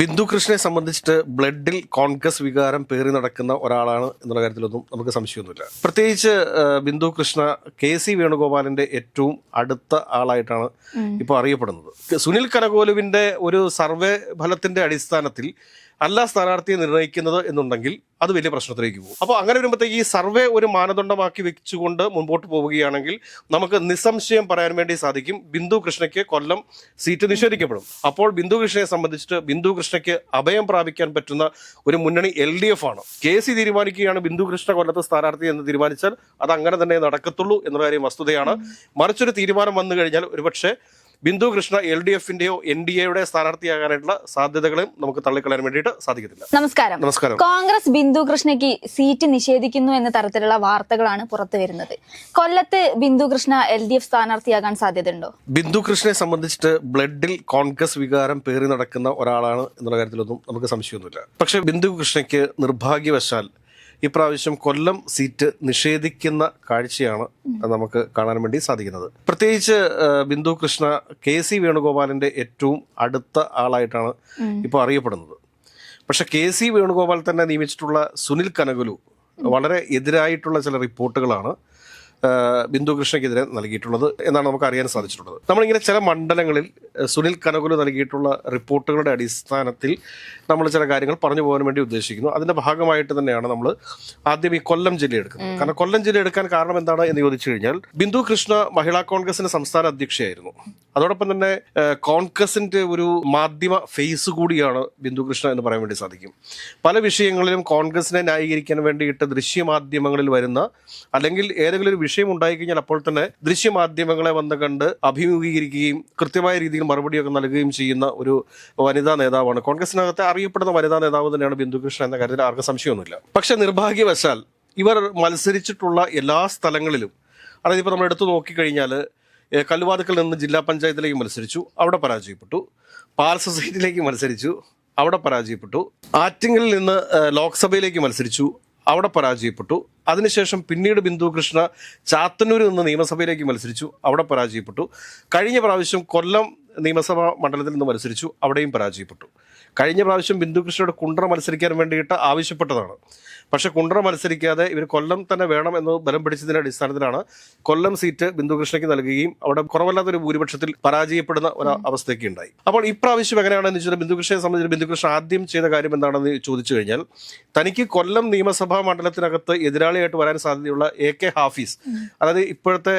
ബിന്ദു കൃഷ്ണനെ സംബന്ധിച്ചിട്ട് ബ്ലഡിൽ കോൺഗ്രസ് വികാരം പേറി നടക്കുന്ന ഒരാളാണ് എന്നുള്ള കാര്യത്തിലൊന്നും നമുക്ക് സംശയമൊന്നുമില്ല. പ്രത്യേകിച്ച് ബിന്ദു കൃഷ്ണ കെ സി വേണുഗോപാലിന്റെ ഏറ്റവും അടുത്ത ആളായിട്ടാണ് ഇപ്പോൾ അറിയപ്പെടുന്നത്. സുനിൽ കനകോലുവിന്റെ ഒരു സർവേ ഫലത്തിന്റെ അടിസ്ഥാനത്തിൽ അല്ല സ്ഥാനാർത്ഥിയെ നിർണയിക്കുന്നത് എന്നുണ്ടെങ്കിൽ അത് വലിയ പ്രശ്നത്തിലേക്ക് പോകും. അപ്പോൾ അങ്ങനെ വരുമ്പോഴത്തേക്ക് ഈ സർവേ ഒരു മാനദണ്ഡമാക്കി വെച്ചുകൊണ്ട് മുമ്പോട്ട് പോവുകയാണെങ്കിൽ നമുക്ക് നിസ്സംശയം പറയാൻ വേണ്ടി സാധിക്കും ബിന്ദു കൃഷ്ണയ്ക്ക് കൊല്ലം സീറ്റ് നിഷേധിക്കപ്പെടും. അപ്പോൾ ബിന്ദു കൃഷ്ണയെ സംബന്ധിച്ചിട്ട് ബിന്ദു കൃഷ്ണയ്ക്ക് അഭയം പ്രാപിക്കാൻ പറ്റുന്ന ഒരു മുന്നണി എൽ ഡി എഫ് ആണ്. കെ സി തീരുമാനിക്കുകയാണ് ബിന്ദു കൃഷ്ണ കൊല്ലത്ത് സ്ഥാനാർത്ഥി എന്ന് തീരുമാനിച്ചാൽ അത് അങ്ങനെ തന്നെ നടക്കത്തുള്ളൂ എന്നുള്ള കാര്യം വസ്തുതയാണ്. മറിച്ചൊരു തീരുമാനം വന്നു കഴിഞ്ഞാൽ ഒരുപക്ഷെ ബിന്ദു കൃഷ്ണ എൽ ഡി എഫിന്റെയോ എൻ ഡി എയുടെ സ്ഥാനാർത്ഥിയാകാനായിട്ടുള്ള സാധ്യതകളെയും നമുക്ക് തള്ളിക്കളയാൻ വേണ്ടിയിട്ട് സാധിക്കത്തില്ല. നമസ്കാരം. നമസ്കാരം. കോൺഗ്രസ് ബിന്ദു കൃഷ്ണയ്ക്ക് സീറ്റ് നിഷേധിക്കുന്നു എന്ന തരത്തിലുള്ള വാർത്തകളാണ് പുറത്തു വരുന്നത്. കൊല്ലത്ത് Bindu Krishna L D F സ്ഥാനാർത്ഥിയാകാൻ സാധ്യതയുണ്ടോ? ബിന്ദു കൃഷ്ണനെ സംബന്ധിച്ചിട്ട് ബ്ലഡിൽ കോൺഗ്രസ് വികാരം പേറി നടക്കുന്ന ഒരാളാണ് എന്നുള്ള കാര്യത്തിലൊന്നും നമുക്ക് സംശയമൊന്നുമില്ല. പക്ഷെ ബിന്ദു കൃഷ്ണയ്ക്ക് നിർഭാഗ്യവശാൽ ഇപ്രാവശ്യം കൊല്ലം സീറ്റ് നിഷേധിക്കുന്ന കാഴ്ചയാണ് നമുക്ക് കാണാൻ വേണ്ടി സാധിക്കുന്നത്. പ്രത്യേകിച്ച് ബിന്ദു കൃഷ്ണ കെ സി വേണുഗോപാലിന്റെ ഏറ്റവും അടുത്ത ആളായിട്ടാണ് ഇപ്പോൾ അറിയപ്പെടുന്നത്. പക്ഷെ കെ സി വേണുഗോപാൽ തന്നെ നിയമിച്ചിട്ടുള്ള സുനിൽ കനകുലു വളരെ എതിരായിട്ടുള്ള ചില റിപ്പോർട്ടുകളാണ്. ബിന്ദു കൃഷ്ണയ്ക്കെതിരെ നൽകിയിട്ടുള്ളത് എന്നാണ് നമുക്ക് അറിയാൻ സാധിച്ചിട്ടുള്ളത്. നമ്മളിങ്ങനെ ചില മണ്ഡലങ്ങളിൽ സുനിൽ കനകുല നൽകിയിട്ടുള്ള റിപ്പോർട്ടുകളുടെ അടിസ്ഥാനത്തിൽ നമ്മൾ ചില കാര്യങ്ങൾ പറഞ്ഞു പോകാൻ വേണ്ടി ഉദ്ദേശിക്കുന്നു. അതിന്റെ ഭാഗമായിട്ട് തന്നെയാണ് നമ്മൾ ആദ്യം ഈ കൊല്ലം ജില്ല എടുക്കുന്നത്. കാരണം കൊല്ലം ജില്ല എടുക്കാൻ കാരണം എന്താണ് എന്ന് ചോദിച്ചു കഴിഞ്ഞാൽ ബിന്ദു കൃഷ്ണ മഹിളാ കോൺഗ്രസിന്റെ സംസ്ഥാന അധ്യക്ഷയായിരുന്നു. അതോടൊപ്പം തന്നെ കോൺഗ്രസിന്റെ ഒരു മാധ്യമ ഫേസ് കൂടിയാണ് ബിന്ദു കൃഷ്ണ എന്ന് പറയാൻ വേണ്ടി സാധിക്കും. പല വിഷയങ്ങളിലും കോൺഗ്രസിനെ ന്യായീകരിക്കാൻ വേണ്ടിയിട്ട് ദൃശ്യമാധ്യമങ്ങളിൽ വരുന്ന അല്ലെങ്കിൽ ഏതെങ്കിലും ഒരു വിഷയം ഉണ്ടായിക്കഴിഞ്ഞാൽ അപ്പോൾ തന്നെ ദൃശ്യമാധ്യമങ്ങളെ വന്ന് കണ്ട് അഭിമുഖീകരിക്കുകയും കൃത്യമായ രീതിയിൽ മറുപടിയൊക്കെ നൽകുകയും ചെയ്യുന്ന ഒരു വനിതാ നേതാവാണ്. കോൺഗ്രസിനകത്തെ അറിയപ്പെടുന്ന വനിതാ നേതാവ് തന്നെയാണ് ബിന്ദു കൃഷ്ണ എന്ന കാര്യത്തിൽ ആർക്കും സംശയമൊന്നുമില്ല. പക്ഷെ നിർഭാഗ്യവശാൽ ഇവർ മത്സരിച്ചിട്ടുള്ള എല്ലാ സ്ഥലങ്ങളിലും അതായത് ഇപ്പോൾ നമ്മൾ എടുത്തു നോക്കിക്കഴിഞ്ഞാൽ കല്ലുവാതുക്കൽ നിന്ന് ജില്ലാ പഞ്ചായത്തിലേക്ക് മത്സരിച്ചു അവിടെ പരാജയപ്പെട്ടു. പാൽ സൊസൈറ്റിയിലേക്ക് മത്സരിച്ചു അവിടെ പരാജയപ്പെട്ടു. ആറ്റിങ്ങലിൽ നിന്ന് ലോക്സഭയിലേക്ക് മത്സരിച്ചു അവിടെ പരാജയപ്പെട്ടു. അതിനുശേഷം പിന്നീട് ബിന്ദു കൃഷ്ണ ചാത്തന്നൂരിൽ നിന്ന് നിയമസഭയിലേക്ക് മത്സരിച്ചു. അവിടെ പരാജയപ്പെട്ടു. കഴിഞ്ഞ പ്രാവശ്യം കൊല്ലം നിയമസഭാ മണ്ഡലത്തിൽ നിന്ന് മത്സരിച്ചു. അവിടെയും പരാജയപ്പെട്ടു. കഴിഞ്ഞ പ്രാവശ്യം ബിന്ദുകൃഷ്ണയുടെ കുണ്ടറ മത്സരിക്കാൻ വേണ്ടിയിട്ട് ആവശ്യപ്പെട്ടതാണ്. പക്ഷെ കുണ്ടറ മത്സരിക്കാതെ ഇവർ കൊല്ലം തന്നെ വേണം എന്ന് ബലം പിടിച്ചതിന്റെ അടിസ്ഥാനത്തിലാണ് കൊല്ലം സീറ്റ് ബിന്ദുകൃഷ്ണയ്ക്ക് നൽകുകയും അവിടെ കുറവല്ലാത്തൊരു ഭൂരിപക്ഷത്തിൽ പരാജയപ്പെടുന്ന ഒരു അവസ്ഥയൊക്കെ ഉണ്ടായി. അപ്പോൾ ഇപ്രാവശ്യം എങ്ങനെയാണെന്ന് വെച്ചാൽ ബിന്ദുകൃഷ്ണയെ സംബന്ധിച്ച് ബിന്ദുകൃഷ്ണ ആദ്യം ചെയ്ത കാര്യം എന്താണെന്ന് ചോദിച്ചു കഴിഞ്ഞാൽ തനിക്ക് കൊല്ലം നിയമസഭാ മണ്ഡലത്തിനകത്ത് എതിരാളിയായിട്ട് വരാൻ സാധ്യതയുള്ള എ കെ ഹാഫീസ് അതായത് ഇപ്പോഴത്തെ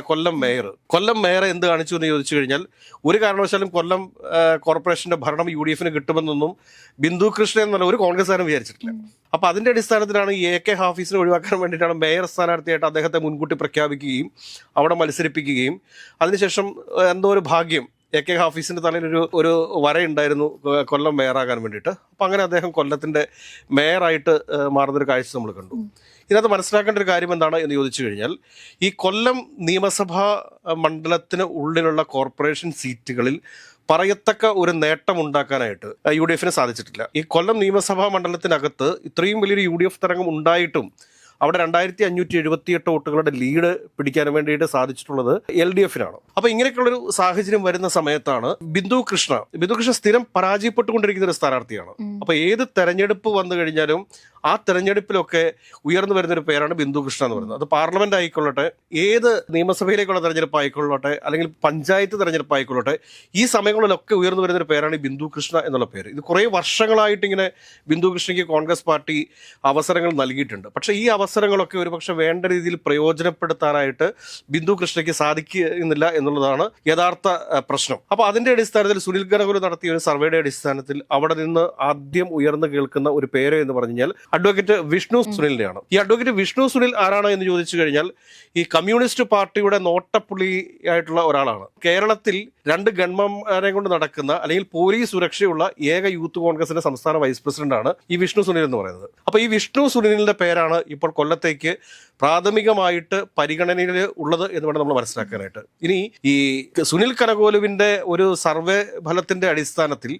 കൊല്ലം മേയർ. കൊല്ലം മേയർ എന്ത് കാണിച്ചു എന്ന് ചോദിച്ചു കഴിഞ്ഞാൽ ഒരു കാരണവശാലും കൊല്ലം കോർപ്പറേഷന്റെ ഭരണം യു ഡി എഫിന് കിട്ടുമെന്നൊന്നും ബിന്ദു കൃഷ്ണൻ എന്നുള്ള ഒരു കോൺഗ്രസ്സുകാരും വിചാരിച്ചിട്ടില്ല. അപ്പൊ അതിന്റെ അടിസ്ഥാനത്തിലാണ് ഈ എ കെ ഹാഫീസിനെ ഒഴിവാക്കാൻ വേണ്ടിയിട്ടാണ് മേയർ സ്ഥാനാർത്ഥിയായിട്ട് അദ്ദേഹത്തെ മുൻകൂട്ടി പ്രഖ്യാപിക്കുകയും അവിടെ മത്സരിപ്പിക്കുകയും. അതിനുശേഷം എന്തോ ഒരു ഭാഗ്യം എ കെ ഹാഫീസിന്റെ തലയിൽ ഒരു ഒരു വരയുണ്ടായിരുന്നു കൊല്ലം മേയറാകാൻ വേണ്ടിയിട്ട്. അപ്പൊ അങ്ങനെ അദ്ദേഹം കൊല്ലത്തിന്റെ മേയറായിട്ട് മാറുന്നൊരു കാഴ്ച നമ്മൾ കണ്ടു. ഇതിനകത്ത് മനസ്സിലാക്കേണ്ട ഒരു കാര്യം എന്താണ് എന്ന് ചോദിച്ചു കഴിഞ്ഞാൽ ഈ കൊല്ലം നിയമസഭാ മണ്ഡലത്തിന് ഉള്ളിലുള്ള കോർപ്പറേഷൻ സീറ്റുകളിൽ പറയത്തക്ക ഒരു നേട്ടം ഉണ്ടാക്കാനായിട്ട് യു ഡി എഫിന് സാധിച്ചിട്ടില്ല. ഈ കൊല്ലം നിയമസഭാ മണ്ഡലത്തിനകത്ത് ഇത്രയും വലിയൊരു യു ഡി എഫ് തരംഗം ഉണ്ടായിട്ടും അവിടെ രണ്ടായിരത്തി അഞ്ഞൂറ്റി എഴുപത്തിയെട്ട് വോട്ടുകളുടെ ലീഡ് പിടിക്കാൻ വേണ്ടിയിട്ട് സാധിച്ചിട്ടുള്ളത് എൽ ഡി എഫിനാണ്. അപ്പൊ ഇങ്ങനെയൊക്കെയുള്ളൊരു സാഹചര്യം വരുന്ന സമയത്താണ് ബിന്ദു കൃഷ്ണ. ബിന്ദു കൃഷ്ണ സ്ഥിരം പരാജയപ്പെട്ടുകൊണ്ടിരിക്കുന്ന ഒരു സ്ഥാനാർത്ഥിയാണ്. അപ്പൊ ഏത് തെരഞ്ഞെടുപ്പ് വന്നു കഴിഞ്ഞാലും ആ തെരഞ്ഞെടുപ്പിലൊക്കെ ഉയർന്നു വരുന്ന ഒരു പേരാണ് ബിന്ദു കൃഷ്ണ എന്ന് പറയുന്നത്. അത് പാർലമെന്റ് ആയിക്കൊള്ളട്ടെ ഏത് നിയമസഭയിലേക്കുള്ള തെരഞ്ഞെടുപ്പ് ആയിക്കൊള്ളട്ടെ അല്ലെങ്കിൽ പഞ്ചായത്ത് തെരഞ്ഞെടുപ്പ് ആയിക്കൊള്ളട്ടെ ഈ സമയങ്ങളിലൊക്കെ ഉയർന്നു വരുന്ന ഒരു പേരാണ് ബിന്ദു കൃഷ്ണ എന്നുള്ള പേര്. ഇത് കുറേ വർഷങ്ങളായിട്ട് ഇങ്ങനെ ബിന്ദു കൃഷ്ണയ്ക്ക് കോൺഗ്രസ് പാർട്ടി അവസരങ്ങൾ നൽകിയിട്ടുണ്ട്. പക്ഷേ ഈ അവസരങ്ങളൊക്കെ ഒരുപക്ഷെ വേണ്ട രീതിയിൽ പ്രയോജനപ്പെടുത്താനായിട്ട് ബിന്ദു കൃഷ്ണയ്ക്ക് സാധിക്കുന്നില്ല എന്നുള്ളതാണ് യഥാർത്ഥ പ്രശ്നം. അപ്പോൾ അതിന്റെ അടിസ്ഥാനത്തിൽ സുനിൽ ഗനകുല നടത്തിയ ഒരു സർവേയുടെ അടിസ്ഥാനത്തിൽ അവിടെ നിന്ന് ആദ്യം ഉയർന്നു കേൾക്കുന്ന ഒരു പേര് എന്ന് പറഞ്ഞു കഴിഞ്ഞാൽ അഡ്വക്കേറ്റ് വിഷ്ണു സുനിലിനെയാണ്. ഈ അഡ്വക്കേറ്റ് വിഷ്ണു സുനിൽ ആരാണ് എന്ന് ചോദിച്ചു കഴിഞ്ഞാൽ ഈ കമ്മ്യൂണിസ്റ്റ് പാർട്ടിയുടെ നോട്ടപ്പുള്ളി ആയിട്ടുള്ള ഒരാളാണ്. കേരളത്തിൽ രണ്ട് ഗൺമാരെ കൊണ്ട് നടക്കുന്ന അല്ലെങ്കിൽ പോലീസ് സുരക്ഷയുള്ള ഏക യൂത്ത് കോൺഗ്രസിന്റെ സംസ്ഥാന വൈസ് പ്രസിഡന്റാണ് ഈ വിഷ്ണു സുനിൽ എന്ന് പറയുന്നത്. അപ്പോൾ ഈ വിഷ്ണു സുനിലിന്റെ പേരാണ് ഇപ്പോൾ കൊല്ലത്തേക്ക് പ്രാഥമികമായിട്ട് പരിഗണനയിൽ ഉള്ളത് എന്ന് വേണം നമ്മൾ മനസ്സിലാക്കാനായിട്ട്. ഇനി ഈ സുനിൽ കനകോലുവിന്റെ ഒരു സർവേ ഫലത്തിന്റെ അടിസ്ഥാനത്തിൽ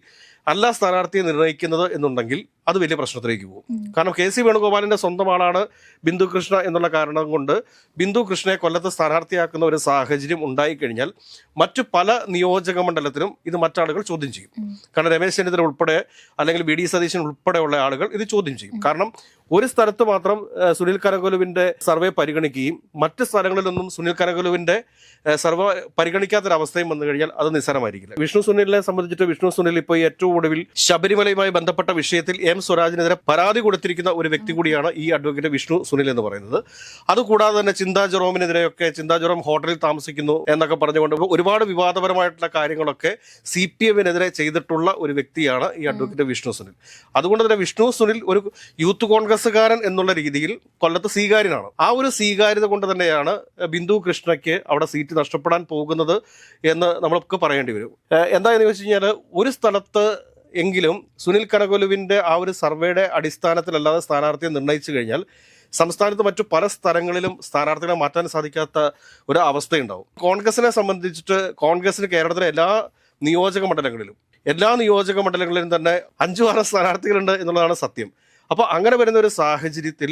അല്ല സ്ഥാനാർത്ഥിയെ നിർണയിക്കുന്നത് എന്നുണ്ടെങ്കിൽ അത് വലിയ പ്രശ്നത്തിലേക്ക് പോകും. കാരണം കെ സി വേണുഗോപാലിന്റെ സ്വന്തം ആളാണ് ബിന്ദു കൃഷ്ണ എന്നുള്ള കാരണം കൊണ്ട് ബിന്ദു കൃഷ്ണയെ കൊല്ലത്ത് സ്ഥാനാർത്ഥിയാക്കുന്ന ഒരു സാഹചര്യം ഉണ്ടായിക്കഴിഞ്ഞാൽ മറ്റു പല നിയോജക മണ്ഡലത്തിലും ഇത് മറ്റാളുകൾ ചോദ്യം ചെയ്യും. കാരണം രമേശ് ചെന്നിത്തല ഉൾപ്പെടെ അല്ലെങ്കിൽ വി ഡി സതീശൻ ഉൾപ്പെടെയുള്ള ആളുകൾ ഇത് ചോദ്യം ചെയ്യും. കാരണം ഒരു സ്ഥലത്ത് മാത്രം സുനിൽ കനകോലുവിന്റെ സർവേ പരിഗണിക്കുകയും മറ്റ് സ്ഥലങ്ങളിലൊന്നും സുനിൽ കനകോലുവിന്റെ ഏഹ്, സർവേ പരിഗണിക്കാത്തൊരവസ്ഥയും വന്നു കഴിഞ്ഞാൽ അത് നിസ്സാരമായിരിക്കില്ല. വിഷ്ണു സുനിലിനെ സംബന്ധിച്ചിട്ട് വിഷ്ണു സുനിൽ ഇപ്പോൾ ഏറ്റവും ഒടുവിൽ ശബരിമലയുമായി ബന്ധപ്പെട്ട വിഷയത്തിൽ എം സ്വരാജിനെതിരെ പരാതി കൊടുത്തിരിക്കുന്ന ഒരു വ്യക്തി കൂടിയാണ് ഈ അഡ്വക്കേറ്റ് വിഷ്ണു സുനിൽ എന്ന് പറയുന്നത്. അതുകൂടാതെ തന്നെ ചിന്താ ജെറോമിനെതിരെയൊക്കെ ചിന്താ ജെറോം ഹോട്ടലിൽ താമസിക്കുന്നു എന്നൊക്കെ പറഞ്ഞുകൊണ്ട് ഒരുപാട് വിവാദപരമായിട്ടുള്ള കാര്യങ്ങളൊക്കെ സി പി എമ്മിനെതിരെ ചെയ്തിട്ടുള്ള ഒരു വ്യക്തിയാണ് ഈ അഡ്വക്കേറ്റ് വിഷ്ണു സുനിൽ. അതുകൊണ്ട് തന്നെ വിഷ്ണു സുനിൽ ഒരു യൂത്ത് കോൺഗ്രസ്സുകാരൻ എന്നുള്ള രീതിയിൽ കൊല്ലത്ത് സ്വീകാര്യനാണ്. ആ ഒരു സ്വീകാര്യത കൊണ്ട് തന്നെയാണ് ബിന്ദു കൃഷ്ണയ്ക്ക് അവിടെ സീറ്റ് നഷ്ടപ്പെടാൻ പോകുന്നത് എന്ന് നമ്മൾക്ക് പറയേണ്ടി വരും. എന്താണെന്ന് ചോദിച്ചു കഴിഞ്ഞാൽ ഒരു സ്ഥലത്ത് എങ്കിലും സുനിൽ കനകൊലുവിന്റെ ആ ഒരു സർവേയുടെ അടിസ്ഥാനത്തിലല്ലാതെ സ്ഥാനാർത്ഥിയെ നിർണയിച്ചു കഴിഞ്ഞാൽ സംസ്ഥാനത്ത് മറ്റു പല സ്ഥലങ്ങളിലും സ്ഥാനാർത്ഥികളെ മാറ്റാൻ സാധിക്കാത്ത ഒരു അവസ്ഥയുണ്ടാവും. കോൺഗ്രസിനെ സംബന്ധിച്ചിട്ട് കോൺഗ്രസിന് കേരളത്തിലെ എല്ലാ നിയോജക മണ്ഡലങ്ങളിലും എല്ലാ നിയോജക മണ്ഡലങ്ങളിലും തന്നെ അഞ്ചു ആറ് സ്ഥാനാർത്ഥികളുണ്ട് എന്നുള്ളതാണ് സത്യം. അപ്പോൾ അങ്ങനെ വരുന്ന ഒരു സാഹചര്യത്തിൽ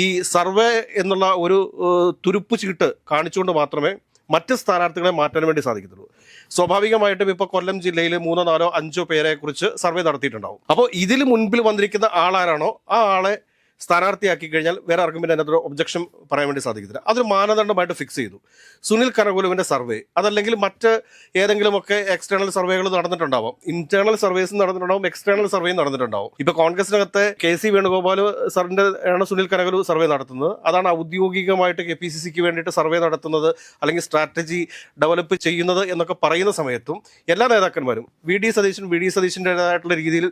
ഈ സർവേ എന്നുള്ള ഒരു തുരുപ്പ് ചീട്ട് കാണിച്ചുകൊണ്ട് മാത്രമേ മറ്റ് സ്ഥാനാർത്ഥികളെ മാറ്റാൻ വേണ്ടി സാധിക്കത്തുള്ളൂ. സ്വാഭാവികമായിട്ടും ഇപ്പോൾ കൊല്ലം ജില്ലയിൽ മൂന്നോ നാലോ അഞ്ചോ പേരെ കുറിച്ച് സർവേ നടത്തിയിട്ടുണ്ടാവും. അപ്പോൾ ഇതിൽ മുൻപിൽ വന്നിരിക്കുന്ന ആളാരാണോ? ആ ആളെ സ്ഥാനാർത്ഥിയാക്കി കഴിഞ്ഞാൽ വേറെ ആർക്കും പിന്നെ അതിനകത്ത് ഒബ്ജക്ഷൻ പറയാൻ വേണ്ടി സാധിക്കത്തില്ല. അതൊരു മാനദണ്ഡമായിട്ട് ഫിക്സ് ചെയ്തു. സുനിൽ കനകുലുവിന്റെ സർവേ അതല്ലെങ്കിൽ മറ്റ് ഏതെങ്കിലുമൊക്കെ എക്സ്റ്റേണൽ സർവേകൾ നടന്നിട്ടുണ്ടാവും. ഇന്റേണൽ സർവേസ് നടന്നിട്ടുണ്ടാവും എക്സ്റ്റേണൽ സർവേയും നടന്നിട്ടുണ്ടാവും. ഇപ്പൊ കോൺഗ്രസിനകത്ത് കെ സി വേണുഗോപാൽ സാറിന്റെ ആണ് സുനിൽ കനകലു സർവേ നടത്തുന്നത്. അതാണ് ഔദ്യോഗികമായിട്ട് കെ പി സി സിക്ക് വേണ്ടിയിട്ട് സർവേ നടത്തുന്നത് അല്ലെങ്കിൽ സ്ട്രാറ്റജി ഡെവലപ്പ് ചെയ്യുന്നത് എന്നൊക്കെ പറയുന്ന സമയത്തും എല്ലാ നേതാക്കന്മാരും V D Satheesan V D സതീശന്റെതായിട്ടുള്ള രീതിയിൽ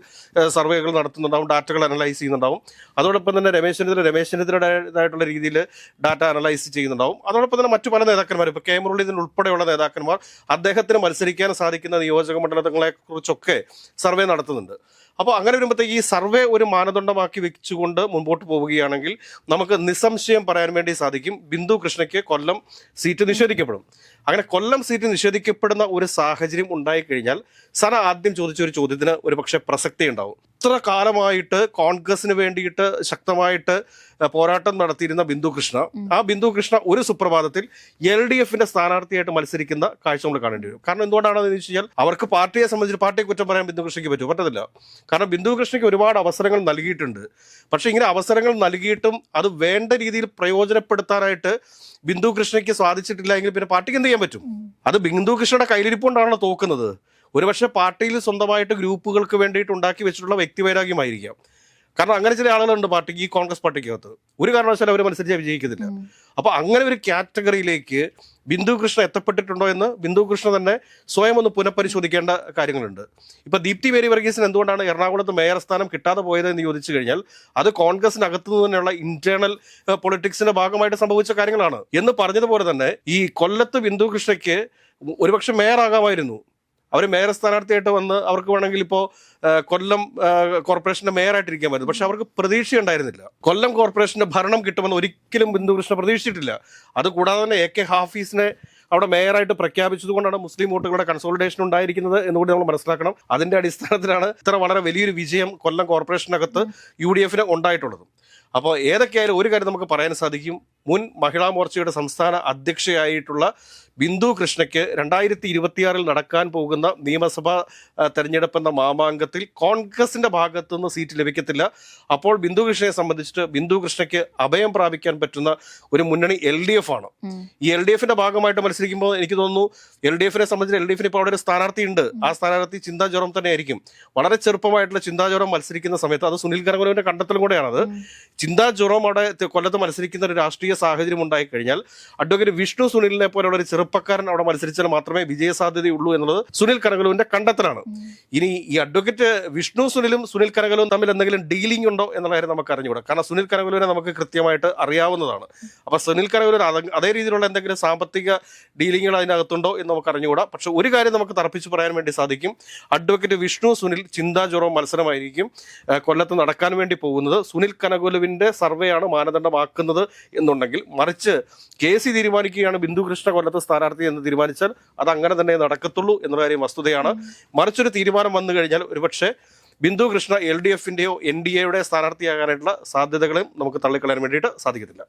സർവേകൾ നടത്തുന്നുണ്ടാവും ഡാറ്റകൾ അനലൈസ് ചെയ്യുന്നുണ്ടാവും. അതോടൊപ്പം തന്നെ രമേശ് ചെന്നിത്തല രമേശ് ചെന്നിത്തലയുടേതായിട്ടുള്ള രീതിയിൽ ഡാറ്റ അനലൈസ് ചെയ്യുന്നുണ്ടാവും. അതോടൊപ്പം തന്നെ മറ്റു പല നേതാക്കന്മാർ ഇപ്പോൾ കെ മുരളീധരൻ ഉൾപ്പെടെയുള്ള നേതാക്കന്മാർ അദ്ദേഹത്തിന് മത്സരിക്കാൻ സാധിക്കുന്ന നിയോജക മണ്ഡലങ്ങളെ കുറിച്ചൊക്കെ സർവേ നടത്തുന്നുണ്ട്. അപ്പോൾ അങ്ങനെ വരുമ്പോഴത്തേക്ക് ഈ സർവേ ഒരു മാനദണ്ഡമാക്കി വെച്ചുകൊണ്ട് മുമ്പോട്ട് പോവുകയാണെങ്കിൽ നമുക്ക് നിസ്സംശയം പറയാൻ വേണ്ടി സാധിക്കും. ബിന്ദു കൃഷ്ണയ്ക്ക് കൊല്ലം സീറ്റ് നിഷേധിക്കപ്പെടും. അങ്ങനെ കൊല്ലം സീറ്റ് നിഷേധിക്കപ്പെടുന്ന ഒരു സാഹചര്യം ഉണ്ടായിക്കഴിഞ്ഞാൽ സന ആദ്യം ചോദിച്ച ഒരു ചോദ്യത്തിന് ഒരു പക്ഷേ പ്രസക്തി ഉണ്ടാവും. ഇത്ര കാലമായിട്ട് കോൺഗ്രസിന് വേണ്ടിയിട്ട് ശക്തമായിട്ട് പോരാട്ടം നടത്തിയിരുന്ന ബിന്ദു കൃഷ്ണ ആ ബിന്ദു കൃഷ്ണ ഒരു സുപ്രഭാതത്തിൽ എൽ ഡി എഫിന്റെ സ്ഥാനാർത്ഥിയായിട്ട് മത്സരിക്കുന്ന കാഴ്ച നമ്മൾ കാണേണ്ടി വരും. കാരണം എന്തുകൊണ്ടാണെന്ന് വെച്ച് കഴിഞ്ഞാൽ അവർക്ക് പാർട്ടിയെ സംബന്ധിച്ച് പാർട്ടിയെ കുറ്റം പറയാൻ ബിന്ദു കൃഷ്ണയ്ക്ക് പറ്റും പറ്റത്തില്ല. കാരണം ബിന്ദു കൃഷ്ണയ്ക്ക് ഒരുപാട് അവസരങ്ങൾ നൽകിയിട്ടുണ്ട്. പക്ഷേ ഇങ്ങനെ അവസരങ്ങൾ നൽകിയിട്ടും അത് വേണ്ട രീതിയിൽ പ്രയോജനപ്പെടുത്താനായിട്ട് ബിന്ദു കൃഷ്ണയ്ക്ക് സാധിച്ചിട്ടില്ല എങ്കിൽ പിന്നെ പാർട്ടിക്ക് എന്ത് ചെയ്യാൻ പറ്റും? അത് ബിന്ദു കൃഷ്ണയുടെ കയ്യിലിരിപ്പുകൊണ്ടാണല്ലോ തോക്കുന്നത്. ഒരുപക്ഷെ പാർട്ടിയിൽ സ്വന്തമായിട്ട് ഗ്രൂപ്പുകൾക്ക് വേണ്ടിയിട്ട് ഉണ്ടാക്കി വെച്ചിട്ടുള്ള വ്യക്തിവൈരാഗ്യമായിരിക്കാം കാരണം അങ്ങനെ ചില ആളുകളുണ്ട് പാർട്ടിക്ക് ഈ കോൺഗ്രസ് പാർട്ടിക്കകത്ത്. ഒരു കാരണവശാലും അവർ മത്സരിച്ച് വിജയിക്കുന്നില്ല. അപ്പൊ അങ്ങനെ ഒരു കാറ്റഗറിയിലേക്ക് ബിന്ദു കൃഷ്ണ എത്തപ്പെട്ടിട്ടുണ്ടോ എന്ന് ബിന്ദു കൃഷ്ണ തന്നെ സ്വയം ഒന്ന് പുനഃപരിശോധിക്കേണ്ട കാര്യങ്ങളുണ്ട്. ഇപ്പൊ ദീപ്തി മേരി വർഗീസിന് എന്തുകൊണ്ടാണ് എറണാകുളത്ത് മേയർ സ്ഥാനം കിട്ടാതെ പോയത് എന്ന് ചോദിച്ചു കഴിഞ്ഞാൽ അത് കോൺഗ്രസിനകത്തു നിന്ന് തന്നെയുള്ള ഇന്റേണൽ പൊളിറ്റിക്സിന്റെ ഭാഗമായിട്ട് സംഭവിച്ച കാര്യങ്ങളാണ്. എന്ന് പറഞ്ഞതുപോലെ തന്നെ ഈ കൊല്ലത്ത് ബിന്ദു കൃഷ്ണയ്ക്ക് ഒരുപക്ഷെ മേയർ ആകാമായിരുന്നു അവർ മേയർ സ്ഥാനാർത്ഥിയായിട്ട് വന്ന് അവർക്ക് വേണമെങ്കിൽ ഇപ്പോൾ കൊല്ലം കോർപ്പറേഷന്റെ മേയറായിട്ടിരിക്കാൻ പറ്റും. പക്ഷെ അവർക്ക് പ്രതീക്ഷയുണ്ടായിരുന്നില്ല. കൊല്ലം കോർപ്പറേഷന്റെ ഭരണം കിട്ടുമെന്ന് ഒരിക്കലും ബിന്ദുകൃഷ്ണ പ്രതീക്ഷിച്ചിട്ടില്ല. അതുകൂടാതെ തന്നെ എ കെ ഹാഫീസിനെ അവിടെ മേയറായിട്ട് പ്രഖ്യാപിച്ചത് കൊണ്ടാണ് മുസ്ലിം വോട്ടുകളുടെ കൺസോളിഡേഷൻ ഉണ്ടായിരിക്കുന്നത് എന്നുകൂടി നമ്മൾ മനസ്സിലാക്കണം. അതിന്റെ അടിസ്ഥാനത്തിലാണ് ഇത്ര വളരെ വലിയൊരു വിജയം കൊല്ലം കോർപ്പറേഷനകത്ത് യു ഡി എഫിന് ഉണ്ടായിട്ടുള്ളത്. അപ്പോൾ ഏതൊക്കെയായാലും ഒരു കാര്യം നമുക്ക് പറയാൻ സാധിക്കും. മുൻ മഹിളാ മോർച്ചയുടെ സംസ്ഥാന അധ്യക്ഷയായിട്ടുള്ള ബിന്ദു കൃഷ്ണയ്ക്ക് രണ്ടായിരത്തി ഇരുപത്തിയാറിൽ നടക്കാൻ പോകുന്ന നിയമസഭാ ആ, തെരഞ്ഞെടുപ്പ് എന്ന മാമാങ്കത്തിൽ കോൺഗ്രസിന്റെ ഭാഗത്തു നിന്ന് സീറ്റ് ലഭിക്കത്തില്ല. അപ്പോൾ ബിന്ദു കൃഷ്ണയെ സംബന്ധിച്ചിട്ട് ബിന്ദു കൃഷ്ണയ്ക്ക് അഭയം പ്രാപിക്കാൻ പറ്റുന്ന ഒരു മുന്നണി എൽ ഡി എഫ് ആണ്. ഈ എൽ ഡി എഫിന്റെ ഭാഗമായിട്ട് മത്സരിക്കുമ്പോൾ എനിക്ക് തോന്നുന്നു എൽ ഡി എഫിനെ സംബന്ധിച്ച് എൽ ഡി എഫിന് ഇപ്പോൾ അവിടെ ഒരു സ്ഥാനാർത്ഥി ഉണ്ട്. ആ സ്ഥാനാർത്ഥി ചിന്താജ്വരം തന്നെ ആയിരിക്കും വളരെ ചെറുപ്പമായിട്ടുള്ള ചിന്താജ്വരം മത്സരിക്കുന്ന സമയത്ത് അത് സുനിൽ കരകുലവിന്റെ കണ്ടെത്തലും കൂടെയാണത്. ചിന്താജ്വരം അവിടെ കൊല്ലത്ത് മത്സരിക്കുന്ന ഒരു രാഷ്ട്രീയ സാഹചര്യം ഉണ്ടായി കഴിഞ്ഞാൽ അഡ്വക്കേറ്റ് വിഷ്ണു സുനിലിനെ പോലെയുള്ള ഒരു ചെറുപ്പക്കാരൻ അവിടെ മത്സരിച്ചാൽ മാത്രമേ വിജയ സാധ്യതയുള്ളൂ എന്നുള്ളത് സുനിൽ കനകലുവിന്റെ കണ്ടെത്തലാണ്. ഇനി ഈ അഡ്വക്കേറ്റ് വിഷ്ണു സുനിലും സുനിൽ കനകലും തമ്മിൽ എന്തെങ്കിലും ഡീലിംഗ് ഉണ്ടോ എന്നുള്ള കാര്യം നമുക്ക് അറിഞ്ഞുകൂടാ. കാരണം സുനിൽ കനകലുവിനെ നമുക്ക് കൃത്യമായിട്ട് അറിയാവുന്നതാണ്. അപ്പൊ സുനിൽ കനകലൂർ അതേ രീതിയിലുള്ള എന്തെങ്കിലും സാമ്പത്തിക ഡീലിങ്ങുകൾ അതിനകത്തുണ്ടോ എന്ന് നമുക്ക് അറിഞ്ഞുകൂടാ. പക്ഷെ ഒരു കാര്യം നമുക്ക് തറപ്പിച്ച് പറയാൻ വേണ്ടി സാധിക്കും. അഡ്വക്കേറ്റ് വിഷ്ണു സുനിൽ ചിന്താജ്വറോ മത്സരമായിരിക്കും കൊല്ലത്ത് നടക്കാൻ വേണ്ടി പോകുന്നത്. സുനിൽ കനകുലുവിന്റെ സർവേയാണ് മാനദണ്ഡമാക്കുന്നത് എന്നുണ്ടെങ്കിൽ മറിച്ച് കെ സി തീരുമാനിക്കുകയാണ് ബിന്ദു കൃഷ്ണ കൊല്ലത്ത് സ്ഥാനാർത്ഥി എന്ന് തീരുമാനിച്ചാൽ അത് അങ്ങനെ തന്നെ നടക്കത്തുള്ളൂ എന്നുള്ള കാര്യം വസ്തുതയാണ്. മറിച്ചൊരു തീരുമാനം വന്നു കഴിഞ്ഞാൽ ഒരുപക്ഷെ ബിന്ദു കൃഷ്ണ എൽ ഡി എഫിന്റെയോ എൻ ഡി എയുടെ സ്ഥാനാർത്ഥിയാകാനായിട്ടുള്ള സാധ്യതകളെയും നമുക്ക് തള്ളിക്കളയാൻ വേണ്ടിയിട്ട് സാധിക്കത്തില്ല.